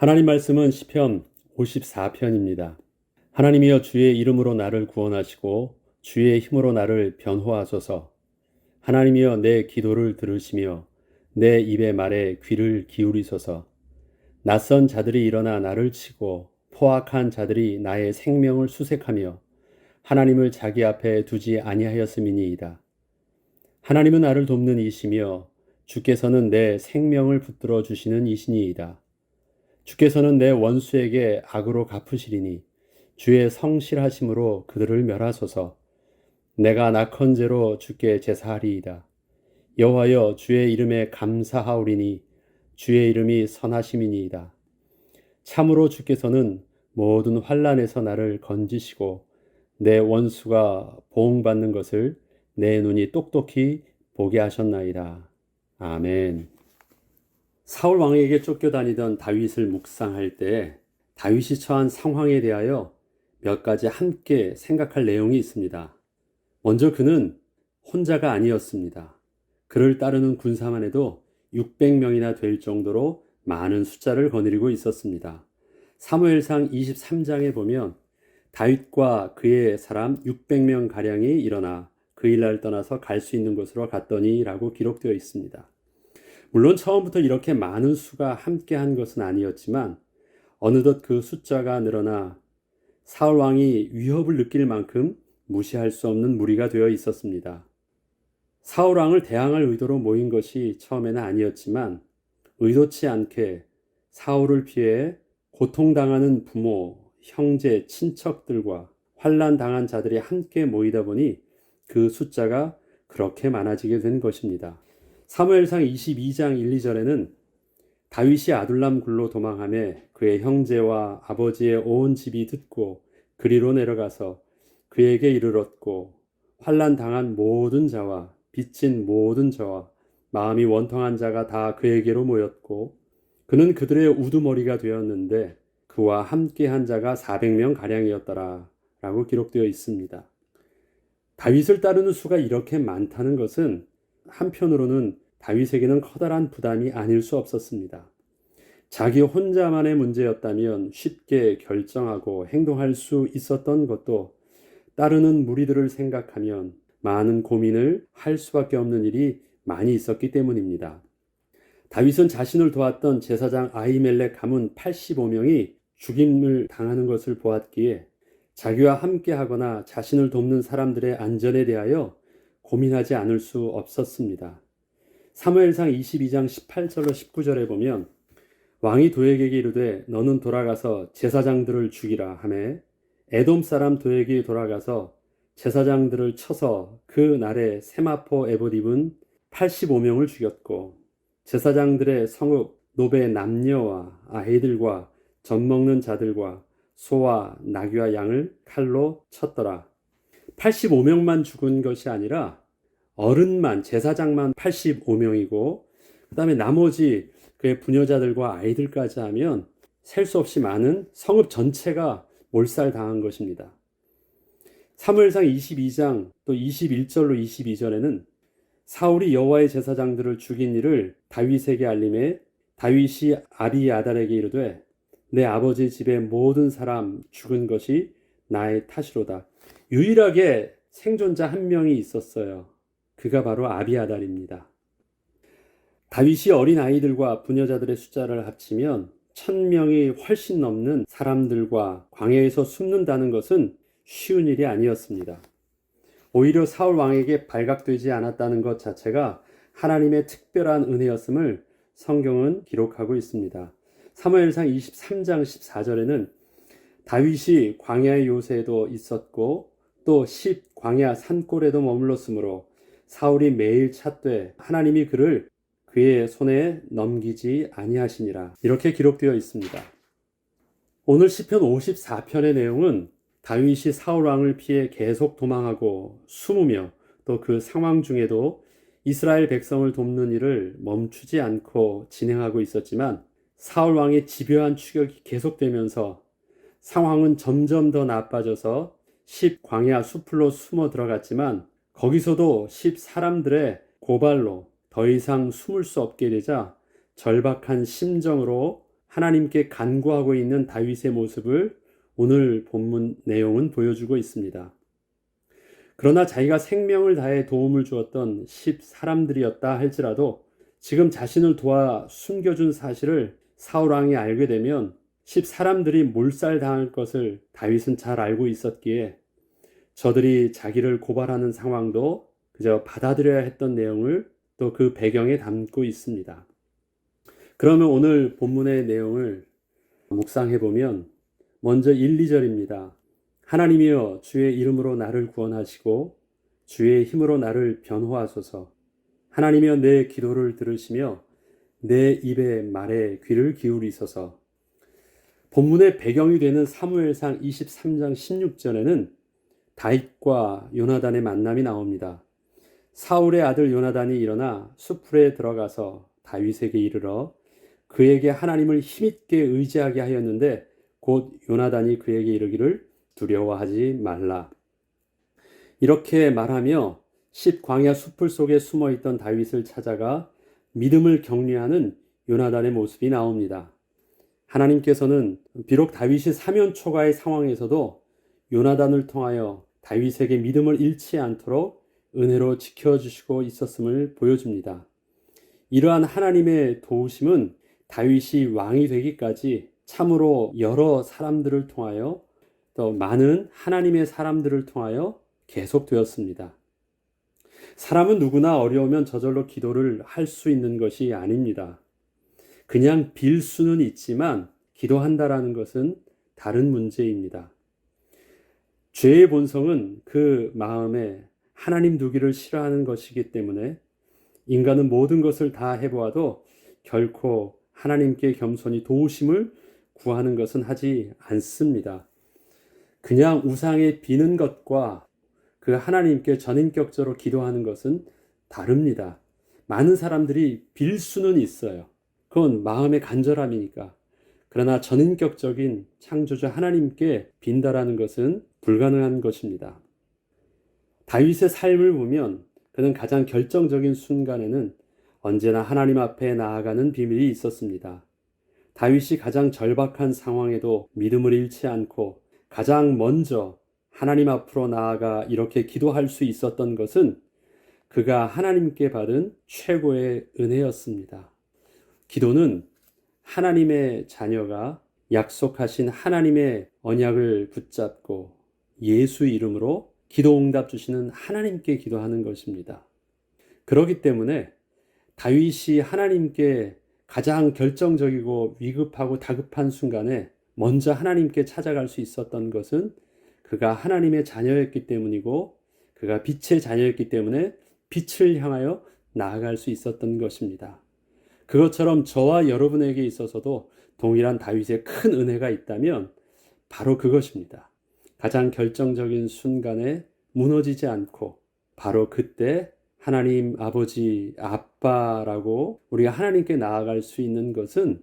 하나님 말씀은 시편 54편입니다. 하나님이여 주의 이름으로 나를 구원하시고 주의 힘으로 나를 변호하소서. 하나님이여 내 기도를 들으시며 내 입의 말에 귀를 기울이소서. 낯선 자들이 일어나 나를 치고 포악한 자들이 나의 생명을 수색하며 하나님을 자기 앞에 두지 아니하였음이니이다. 하나님은 나를 돕는 이시며 주께서는 내 생명을 붙들어 주시는 이시니이다. 주께서는 내 원수에게 악으로 갚으시리니 주의 성실하심으로 그들을 멸하소서. 내가 낙헌제로 주께 제사하리이다. 여호와여 주의 이름에 감사하오리니 주의 이름이 선하심이니이다. 참으로 주께서는 모든 환란에서 나를 건지시고 내 원수가 보응받는 것을 내 눈이 똑똑히 보게 하셨나이다. 아멘. 사울 왕에게 쫓겨다니던 다윗을 묵상할 때 다윗이 처한 상황에 대하여 몇 가지 함께 생각할 내용이 있습니다. 먼저 그는 혼자가 아니었습니다. 그를 따르는 군사만 해도 600명이나 될 정도로 많은 숫자를 거느리고 있었습니다. 사무엘상 23장에 보면 다윗과 그의 사람 600명 가량이 일어나 그 일날 떠나서 갈 수 있는 곳으로 갔더니라고 기록되어 있습니다. 물론 처음부터 이렇게 많은 수가 함께 한 것은 아니었지만 어느덧 그 숫자가 늘어나 사울 왕이 위협을 느낄 만큼 무시할 수 없는 무리가 되어 있었습니다. 사울 왕을 대항할 의도로 모인 것이 처음에는 아니었지만 의도치 않게 사울을 피해 고통당하는 부모, 형제, 친척들과 환란 당한 자들이 함께 모이다 보니 그 숫자가 그렇게 많아지게 된 것입니다. 사무엘상 22장 1, 2절에는 다윗이 아둘람 굴로 도망하며 그의 형제와 아버지의 온 집이 듣고 그리로 내려가서 그에게 이르렀고 환란 당한 모든 자와 빚진 모든 자와 마음이 원통한 자가 다 그에게로 모였고 그는 그들의 우두머리가 되었는데 그와 함께 한 자가 400명 가량이었더라 라고 기록되어 있습니다. 다윗을 따르는 수가 이렇게 많다는 것은 한편으로는 다윗에게는 커다란 부담이 아닐 수 없었습니다. 자기 혼자만의 문제였다면 쉽게 결정하고 행동할 수 있었던 것도 따르는 무리들을 생각하면 많은 고민을 할 수밖에 없는 일이 많이 있었기 때문입니다. 다윗은 자신을 도왔던 제사장 아이멜렉 가문 85명이 죽임을 당하는 것을 보았기에 자기와 함께 하거나 자신을 돕는 사람들의 안전에 대하여 고민하지 않을 수 없었습니다. 사무엘상 22장 18절로 19절에 보면 왕이 도에게게 이르되 너는 돌아가서 제사장들을 죽이라 하매 에돔 사람 도에게 돌아가서 제사장들을 쳐서 그 날에 세마포 에봇 입은 85명을 죽였고 제사장들의 성읍 노베 남녀와 아이들과 젖 먹는 자들과 소와 나귀와 양을 칼로 쳤더라. 85명만 죽은 것이 아니라 어른만 제사장만 85명이고 그다음에 나머지 그의 부녀자들과 아이들까지 하면 셀 수 없이 많은 성읍 전체가 몰살당한 것입니다. 사무엘상 22장 또 21절로 22절에는 사울이 여호와의 제사장들을 죽인 일을 다윗에게 알림해 다윗이 아비아달에게 이르되 내 아버지 집의 모든 사람 죽은 것이 나의 탓이로다. 유일하게 생존자 한 명이 있었어요. 그가 바로 아비아달입니다. 다윗이 어린 아이들과 부녀자들의 숫자를 합치면 천 명이 훨씬 넘는 사람들과 광야에서 숨는다는 것은 쉬운 일이 아니었습니다. 오히려 사울 왕에게 발각되지 않았다는 것 자체가 하나님의 특별한 은혜였음을 성경은 기록하고 있습니다. 사무엘상 23장 14절에는 다윗이 광야의 요새에도 있었고 또10 광야 산골에도 머물렀으므로 사울이 매일 찾되 하나님이 그를 그의 손에 넘기지 아니하시니라. 이렇게 기록되어 있습니다. 오늘 시편 54편의 내용은 다윗이 사울 왕을 피해 계속 도망하고 숨으며 또 그 상황 중에도 이스라엘 백성을 돕는 일을 멈추지 않고 진행하고 있었지만 사울 왕의 집요한 추격이 계속되면서 상황은 점점 더 나빠져서 10 광야 수풀로 숨어 들어갔지만 거기서도 10 사람들의 고발로 더 이상 숨을 수 없게 되자 절박한 심정으로 하나님께 간구하고 있는 다윗의 모습을 오늘 본문 내용은 보여주고 있습니다. 그러나 자기가 생명을 다해 도움을 주었던 십 사람들이었다 할지라도 지금 자신을 도와 숨겨준 사실을 사울 왕이 알게 되면 십 사람들이 몰살당할 것을 다윗은 잘 알고 있었기에 저들이 자기를 고발하는 상황도 그저 받아들여야 했던 내용을 또 그 배경에 담고 있습니다. 그러면 오늘 본문의 내용을 묵상해 보면 먼저 1, 2절입니다. 하나님이여 주의 이름으로 나를 구원하시고 주의 힘으로 나를 변호하소서. 하나님이여 내 기도를 들으시며 내 입의 말에 귀를 기울이소서. 본문의 배경이 되는 사무엘상 23장 16절에는 다윗과 요나단의 만남이 나옵니다. 사울의 아들 요나단이 일어나 수풀에 들어가서 다윗에게 이르러 그에게 하나님을 힘있게 의지하게 하였는데 곧 요나단이 그에게 이르기를 두려워하지 말라. 이렇게 말하며 십 광야 수풀 속에 숨어 있던 다윗을 찾아가 믿음을 격려하는 요나단의 모습이 나옵니다. 하나님께서는 비록 다윗이 사면 초가의 상황에서도 요나단을 통하여 다윗에게 믿음을 잃지 않도록 은혜로 지켜주시고 있었음을 보여줍니다. 이러한 하나님의 도우심은 다윗이 왕이 되기까지 참으로 여러 사람들을 통하여 또 많은 하나님의 사람들을 통하여 계속되었습니다. 사람은 누구나 어려우면 저절로 기도를 할 수 있는 것이 아닙니다. 그냥 빌 수는 있지만 기도한다라는 것은 다른 문제입니다. 죄의 본성은 그 마음에 하나님 두기를 싫어하는 것이기 때문에 인간은 모든 것을 다 해보아도 결코 하나님께 겸손히 도우심을 구하는 것은 하지 않습니다. 그냥 우상에 비는 것과 그 하나님께 전인격적으로 기도하는 것은 다릅니다. 많은 사람들이 빌 수는 있어요. 그건 마음의 간절함이니까. 그러나 전인격적인 창조주 하나님께 빈다라는 것은 불가능한 것입니다. 다윗의 삶을 보면 그는 가장 결정적인 순간에는 언제나 하나님 앞에 나아가는 비밀이 있었습니다. 다윗이 가장 절박한 상황에도 믿음을 잃지 않고 가장 먼저 하나님 앞으로 나아가 이렇게 기도할 수 있었던 것은 그가 하나님께 받은 최고의 은혜였습니다. 기도는 하나님의 자녀가 약속하신 하나님의 언약을 붙잡고 예수 이름으로 기도 응답 주시는 하나님께 기도하는 것입니다. 그렇기 때문에 다윗이 하나님께 가장 결정적이고 위급하고 다급한 순간에 먼저 하나님께 찾아갈 수 있었던 것은 그가 하나님의 자녀였기 때문이고 그가 빛의 자녀였기 때문에 빛을 향하여 나아갈 수 있었던 것입니다. 그것처럼 저와 여러분에게 있어서도 동일한 다윗의 큰 은혜가 있다면 바로 그것입니다. 가장 결정적인 순간에 무너지지 않고 바로 그때 하나님 아버지, 아빠라고 우리가 하나님께 나아갈 수 있는 것은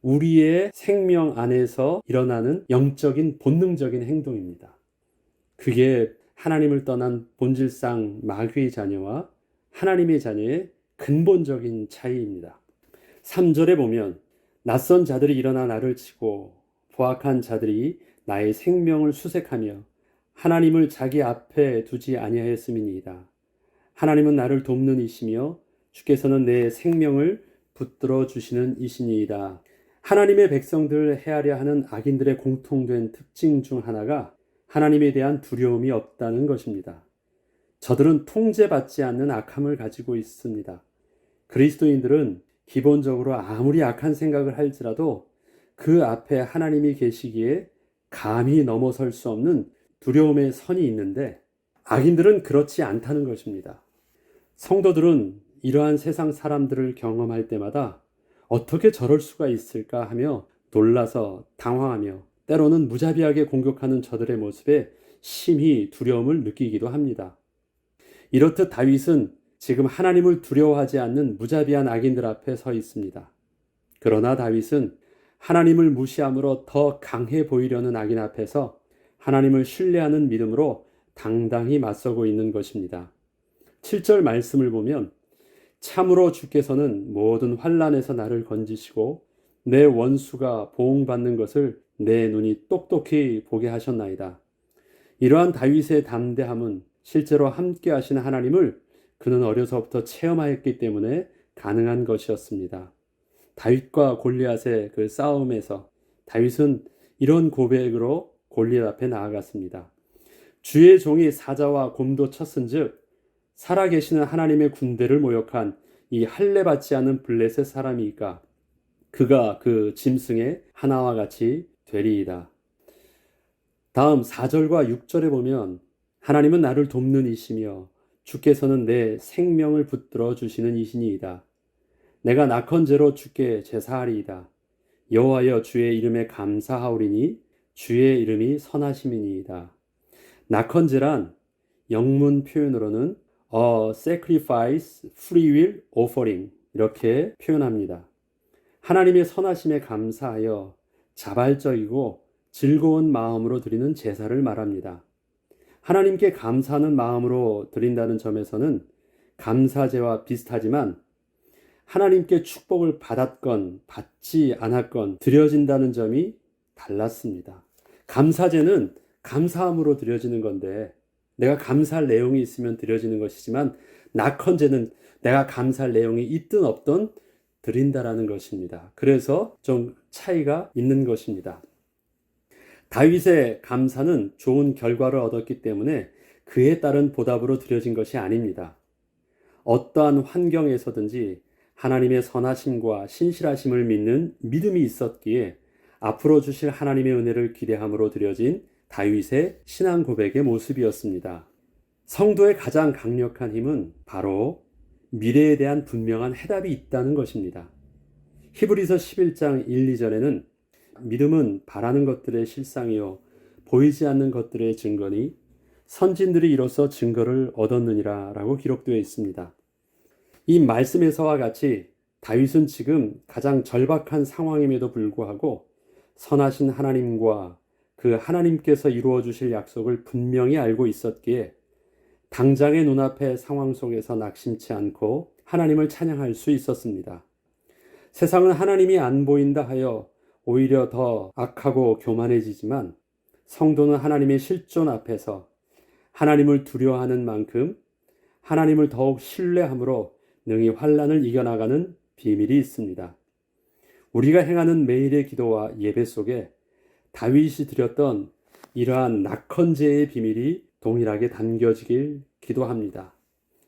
우리의 생명 안에서 일어나는 영적인 본능적인 행동입니다. 그게 하나님을 떠난 본질상 마귀의 자녀와 하나님의 자녀의 근본적인 차이입니다. 3절에 보면 낯선 자들이 일어나 나를 치고 보악한 자들이 나의 생명을 수색하며 하나님을 자기 앞에 두지 아니하였음이니이다. 하나님은 나를 돕는 이시며 주께서는 내 생명을 붙들어 주시는 이시니이다. 하나님의 백성들을 헤아려 하는 악인들의 공통된 특징 중 하나가 하나님에 대한 두려움이 없다는 것입니다. 저들은 통제받지 않는 악함을 가지고 있습니다. 그리스도인들은 기본적으로 아무리 악한 생각을 할지라도 그 앞에 하나님이 계시기에 감히 넘어설 수 없는 두려움의 선이 있는데 악인들은 그렇지 않다는 것입니다. 성도들은 이러한 세상 사람들을 경험할 때마다 어떻게 저럴 수가 있을까 하며 놀라서 당황하며 때로는 무자비하게 공격하는 저들의 모습에 심히 두려움을 느끼기도 합니다. 이렇듯 다윗은 지금 하나님을 두려워하지 않는 무자비한 악인들 앞에 서 있습니다. 그러나 다윗은 하나님을 무시함으로 더 강해 보이려는 악인 앞에서 하나님을 신뢰하는 믿음으로 당당히 맞서고 있는 것입니다. 7절 말씀을 보면 참으로 주께서는 모든 환란에서 나를 건지시고 내 원수가 보응받는 것을 내 눈이 똑똑히 보게 하셨나이다. 이러한 다윗의 담대함은 실제로 함께 하시는 하나님을 그는 어려서부터 체험하였기 때문에 가능한 것이었습니다. 다윗과 골리앗의 그 싸움에서 다윗은 이런 고백으로 골리앗 앞에 나아갔습니다. 주의 종이 사자와 곰도 쳤은즉 살아계시는 하나님의 군대를 모욕한 이 할례 받지 않은 블레셋 사람이니까 그가 그 짐승의 하나와 같이 되리이다. 다음 4절과 6절에 보면 하나님은 나를 돕는 이시며 주께서는 내 생명을 붙들어 주시는 이신이이다. 내가 낙헌제로 주께 제사하리이다. 여호와여 주의 이름에 감사하오리니 주의 이름이 선하심이니이다. 낙헌제란 영문 표현으로는 a sacrifice free will offering 이렇게 표현합니다. 하나님의 선하심에 감사하여 자발적이고 즐거운 마음으로 드리는 제사를 말합니다. 하나님께 감사하는 마음으로 드린다는 점에서는 감사제와 비슷하지만 하나님께 축복을 받았건 받지 않았건 드려진다는 점이 달랐습니다. 감사제는 감사함으로 드려지는 건데 내가 감사할 내용이 있으면 드려지는 것이지만 낙헌제는 내가 감사할 내용이 있든 없든 드린다라는 것입니다. 그래서 좀 차이가 있는 것입니다. 다윗의 감사는 좋은 결과를 얻었기 때문에 그에 따른 보답으로 드려진 것이 아닙니다. 어떠한 환경에서든지 하나님의 선하심과 신실하심을 믿는 믿음이 있었기에 앞으로 주실 하나님의 은혜를 기대함으로 드려진 다윗의 신앙 고백의 모습이었습니다. 성도의 가장 강력한 힘은 바로 미래에 대한 분명한 해답이 있다는 것입니다. 히브리서 11장 1, 2절에는 믿음은 바라는 것들의 실상이요 보이지 않는 것들의 증거니 선진들이 이로써 증거를 얻었느니라 라고 기록되어 있습니다. 이 말씀에서와 같이 다윗은 지금 가장 절박한 상황임에도 불구하고 선하신 하나님과 그 하나님께서 이루어 주실 약속을 분명히 알고 있었기에 당장의 눈앞의 상황 속에서 낙심치 않고 하나님을 찬양할 수 있었습니다. 세상은 하나님이 안 보인다 하여 오히려 더 악하고 교만해지지만 성도는 하나님의 실존 앞에서 하나님을 두려워하는 만큼 하나님을 더욱 신뢰함으로 능히 환란을 이겨나가는 비밀이 있습니다. 우리가 행하는 매일의 기도와 예배 속에 다윗이 드렸던 이러한 낙헌제의 비밀이 동일하게 담겨지길 기도합니다.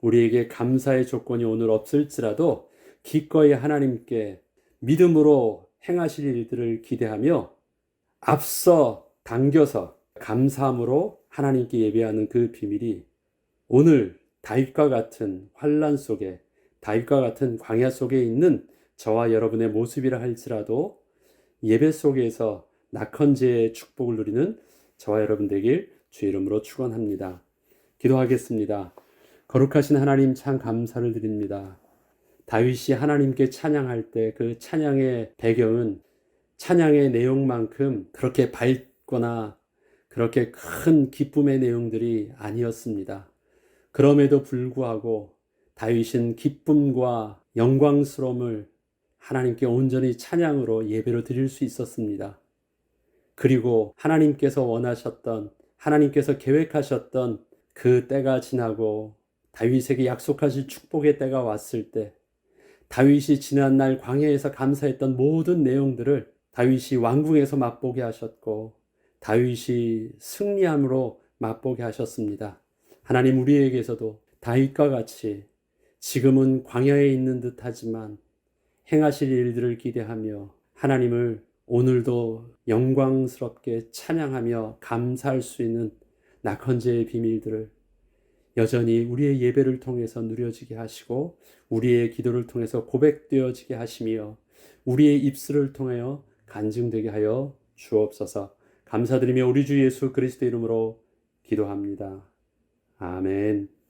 우리에게 감사의 조건이 오늘 없을지라도 기꺼이 하나님께 믿음으로 행하실 일들을 기대하며 앞서 당겨서 감사함으로 하나님께 예배하는 그 비밀이 오늘 다윗과 같은 환란 속에 다윗과 같은 광야 속에 있는 저와 여러분의 모습이라 할지라도 예배 속에서 낙헌제의 축복을 누리는 저와 여러분 되길 주 이름으로 축원합니다. 기도하겠습니다. 거룩하신 하나님 참 감사를 드립니다. 다윗이 하나님께 찬양할 때 그 찬양의 배경은 찬양의 내용만큼 그렇게 밝거나 그렇게 큰 기쁨의 내용들이 아니었습니다. 그럼에도 불구하고 다윗은 기쁨과 영광스러움을 하나님께 온전히 찬양으로 예배로 드릴 수 있었습니다. 그리고 하나님께서 원하셨던 하나님께서 계획하셨던 그 때가 지나고 다윗에게 약속하실 축복의 때가 왔을 때 다윗이 지난 날 광야에서 감사했던 모든 내용들을 다윗이 왕궁에서 맛보게 하셨고 다윗이 승리함으로 맛보게 하셨습니다. 하나님 우리에게서도 다윗과 같이 지금은 광야에 있는 듯 하지만 행하실 일들을 기대하며 하나님을 오늘도 영광스럽게 찬양하며 감사할 수 있는 낙헌제의 비밀들을 여전히 우리의 예배를 통해서 누려지게 하시고 우리의 기도를 통해서 고백되어지게 하시며 우리의 입술을 통하여 간증되게 하여 주옵소서. 감사드리며 우리 주 예수 그리스도 이름으로 기도합니다. 아멘.